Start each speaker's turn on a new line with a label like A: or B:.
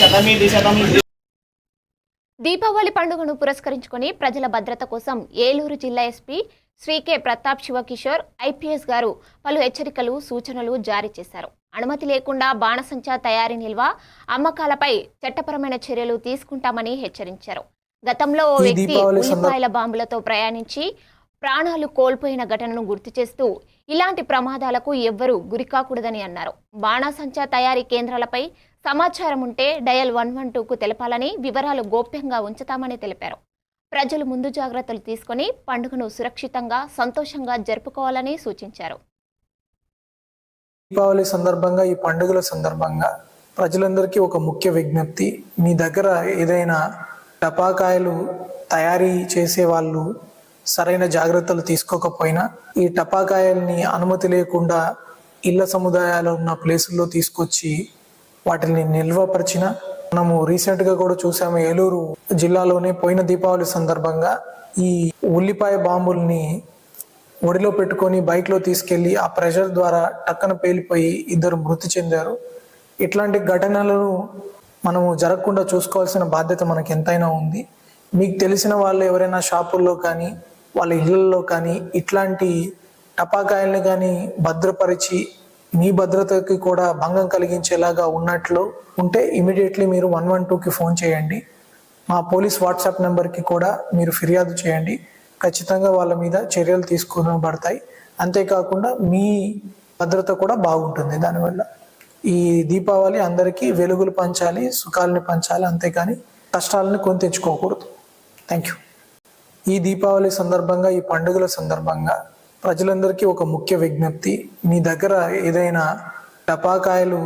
A: శతమీది శతమీది
B: దీపావళి పండుగను పురస్కరించుకొని ప్రజల భద్రత కోసం ఏలూరు జిల్లా SP Shri K. Pratap Shivakishore IPS గారు పలు హెచ్చరికలు సూచనలు జారీ చేశారు. అనుమతి లేకుండా బాణసంచా తయారీ నిల్వ అమ్మకాలపై చట్టపరమైన చర్యలు తీసుకుంటామని హెచ్చరించారు. గతంలో ఓ వ్యక్తి ఉల్లిపాయల బాంబులతో ప్రయాణించి ప్రాణాలు కోల్పోయిన ఘటనను గుర్తు చేస్తూ ఇలాంటి ప్రమాదాలకు ఎవ్వరూ గురికాకూడదని అన్నారు. బాణాసంచా తయారీ కేంద్రాలపై సమాచారం ఉంటే డయల్ వన్ వన్ టూకు తెలపాలని వివరాలు గోప్యంగా ఉంచుతామని తెలిపారు. ప్రజలు ముందు జాగ్రత్తలు తీసుకొని పండుగను సురక్షితంగా సంతోషంగా జరుపుకోవాలని సూచించారు.
C: దీపావళి సందర్భంగా ఈ పండుగల సందర్భంగా ప్రజలందరికీ ఒక ముఖ్య విజ్ఞప్తి. మీ దగ్గర ఏదైనా టపాకాయలు తయారీ చేసే వాళ్ళు సరైన జాగ్రత్తలు తీసుకోకపోయినా ఈ టపాకాయల్ని అనుమతి లేకుండా ఇళ్ళ సముదాయాలు ఉన్న ప్లేసుల్లో తీసుకొచ్చి వాటిని నిల్వపరిచిన మనము రీసెంట్గా కూడా చూసాము ఏలూరు జిల్లాలోనే పోయిన దీపావళి సందర్భంగా ఈ ఉల్లిపాయ బాంబుల్ని ఒడిలో పెట్టుకొని బైక్లో తీసుకెళ్ళి ఆ ప్రెషర్ ద్వారా టక్కన పేలిపోయి ఇద్దరు మృతి చెందారు. ఇట్లాంటి ఘటనలను మనము జరగకుండా చూసుకోవాల్సిన బాధ్యత మనకి ఎంతైనా ఉంది. మీకు తెలిసిన వాళ్ళు ఎవరైనా షాపుల్లో కానీ వాళ్ళ ఇళ్ళల్లో కానీ ఇట్లాంటి టపాకాయల్ని కానీ భద్రపరిచి మీ భద్రతకి కూడా భంగం కలిగించేలాగా ఉన్నట్లు ఉంటే ఇమీడియట్లీ మీరు వన్ వన్ టూకి ఫోన్ చేయండి. మా పోలీస్ వాట్సాప్ నెంబర్కి కూడా మీరు ఫిర్యాదు చేయండి. ఖచ్చితంగా వాళ్ళ మీద చర్యలు తీసుకోబడతాయి. అంతేకాకుండా మీ భద్రత కూడా బాగుంటుంది దానివల్ల. ఈ దీపావళి అందరికీ వెలుగులు పంచాలి సుఖాలని పంచాలి అంతేకాని కష్టాలను కొని తెచ్చుకోకూడదు. Thank you. ఈ దీపావళి సందర్భంగా ఈ పండుగల సందర్భంగా ప్రజలందరికీ ఒక ముఖ్య విజ్ఞప్తి. మీ దగ్గర ఏదైనా టపాకాయలు